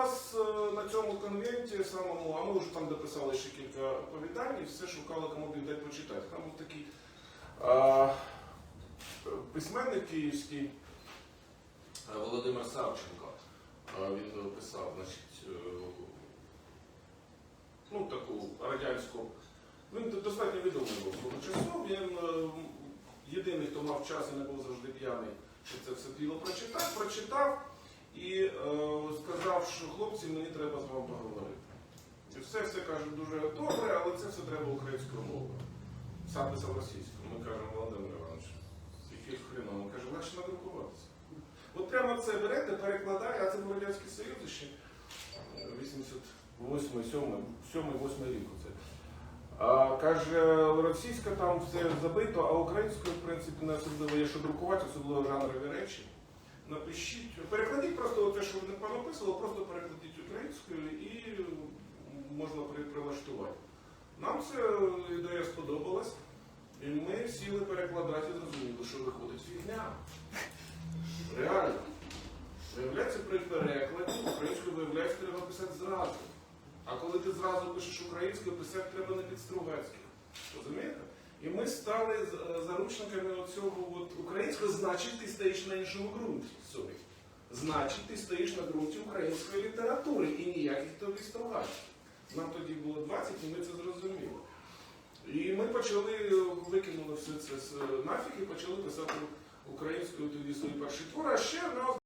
нас е, на цьому конвенті самому, а ми вже там дописали ще кілька оповідань, і все шукали, кому б дати почитати. Там був такий а, письменник київський е, Володимир Савченко. Він писав, значить, е, ну, таку радянську. Він достатньо відомий був свого часу. Він е, єдиний, хто мав час і не був завжди п'яний, що це все діло прочитав, прочитав і е, що хлопці, мені треба з вами поговорити. І все все каже дуже добре, але це все треба українською мовою. Сам писав російською. Ми кажемо, Володимир Іванович, яких хрена? Він каже, легше надрукуватися. От прямо це берете, перекладає, а це був Радянський Союз ще е, 88 7 7 8 рік. А, каже, російська там все забито, а українською, в принципі, не особливо є що друкувати, особливо жанрові речі. Напишіть, перекладіть просто те, що ви не понаписували, просто перекладіть українською і можна прилаштувати. Нам ця ідея сподобалась, і ми сіли перекладати і зрозуміли, що виходить фігня. Реально. Виявляється, при перекладі українською виявляється, треба писати зразу. А коли ти зразу пишеш українською, писати треба не під-стругацьких. Розумієте? І ми стали е, заручниками цього українського, значить, ти стоїш на іншому ґрунті. Sorry. Значить, ти стоїш на ґрунті української літератури і ніяких тобі стругацьких. Нам тоді було 20, і ми це зрозуміли. І ми почали, е, викинули все це з- нафіг і почали писати українською тоді свої перші твори. А ще нас